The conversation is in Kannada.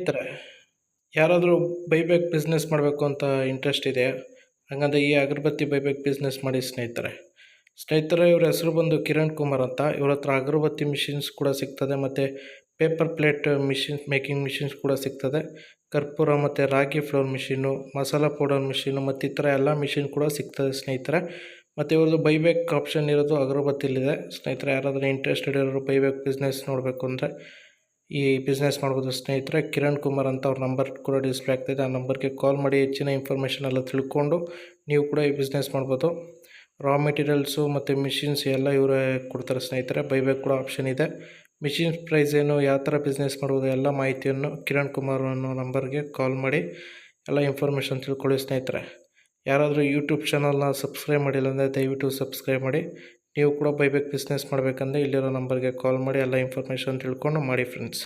ಸ್ನೇಹಿತರೆ ಯಾರಾದರೂ ಬೈಬ್ಯಾಕ್ ಬಿಸ್ನೆಸ್ ಮಾಡಬೇಕು ಅಂತ ಇಂಟ್ರೆಸ್ಟ್ ಇದೆ, ಹಾಗಂದ್ರೆ ಈ ಅಗರಬತ್ತಿ ಬೈಬ್ಯಾಕ್ ಬಿಸ್ನೆಸ್ ಮಾಡಿ ಸ್ನೇಹಿತರೆ. ಸ್ನೇಹಿತರೆ, ಇವ್ರ ಹೆಸರು ಬಂದು ಕಿರಣ್ ಕುಮಾರ್ ಅಂತ. ಇವ್ರ ಹತ್ರ ಅಗರಬತ್ತಿ ಮಿಷಿನ್ಸ್ ಕೂಡ ಸಿಗ್ತದೆ ಮತ್ತು paper plate machine making machines ಕೂಡ ಸಿಗ್ತದೆ. ಕರ್ಪೂರ ಮತ್ತು ರಾಗಿ flour machine masala powder machine ಮತ್ತು ಈ ಥರ ಎಲ್ಲ ಮಿಷಿನ್ ಕೂಡ ಸಿಗ್ತದೆ ಸ್ನೇಹಿತರೆ. ಮತ್ತು ಇವ್ರದ್ದು ಬೈಬ್ಯಾಕ್ ಆಪ್ಷನ್ ಇರೋದು ಅಗರಬತ್ತಿಲಿದೆ. ಸ್ನೇಹಿತರೆ, ಯಾರಾದರೂ ಇಂಟ್ರೆಸ್ಟೆಡ್ ಇರೋರು ಬೈಬ್ಯಾಕ್ ಬಿಸ್ನೆಸ್ ನೋಡಬೇಕು ಅಂದರೆ ಈ ಬಿಸ್ನೆಸ್ ಮಾಡ್ಬೋದು ಸ್ನೇಹಿತರೆ, ಕಿರಣ್ ಕುಮಾರ್ ಅಂತ ಅವ್ರ ನಂಬರ್ ಕೂಡ ಡಿಸ್ಪ್ಲೇ ಆಗ್ತಾಯಿದೆ ಆ ನಂಬರ್ಗೆ ಕಾಲ್ ಮಾಡಿ ಹೆಚ್ಚಿನ ಇನ್ಫಾರ್ಮೇಷನ್ ಎಲ್ಲ ತಿಳ್ಕೊಂಡು ನೀವು ಕೂಡ ಈ ಬಿಸ್ನೆಸ್ ಮಾಡ್ಬೋದು. ರಾ ಮೆಟೀರಿಯಲ್ಸು ಮತ್ತು ಮಿಷಿನ್ಸ್ ಎಲ್ಲ ಇವರೇ ಕೊಡ್ತಾರೆ ಸ್ನೇಹಿತರೆ. ಬೈಬ್ಯಾಕ್ ಕೂಡ ಆಪ್ಷನ್ ಇದೆ. ಮಿಷಿನ್ಸ್ ಪ್ರೈಸ್ ಏನು, ಯಾವ ಥರ ಬಿಸ್ನೆಸ್ ಮಾಡ್ಬೋದು ಎಲ್ಲ ಮಾಹಿತಿಯನ್ನು ಕಿರಣ್ ಕುಮಾರ್ ಅನ್ನೋ ನಂಬರ್ಗೆ ಕಾಲ್ ಮಾಡಿ ಎಲ್ಲ ಇನ್ಫಾರ್ಮೇಷನ್ ತಿಳ್ಕೊಳ್ಳಿ ಸ್ನೇಹಿತರೆ. ಯಾರಾದರೂ ಯೂಟ್ಯೂಬ್ ಚಾನಲ್ನ ಸಬ್ಸ್ಕ್ರೈಬ್ ಮಾಡಿಲ್ಲ ಅಂದರೆ ದಯವಿಟ್ಟು ಸಬ್ಸ್ಕ್ರೈಬ್ ಮಾಡಿ. ನೀವು ಕೂಡ ಬೈಬ್ಯಾಕ್ ಬಿಸ್ನೆಸ್ ಮಾಡಬೇಕಂದ್ರೆ ಇಲ್ಲಿರೋ ನಂಬರ್ಗೆ ಕಾಲ್ ಮಾಡಿ ಎಲ್ಲ ಇನ್ಫಾರ್ಮೇಷನ್ ತಿಳ್ಕೊಂಡು ಮಾಡಿ ಫ್ರೆಂಡ್ಸ್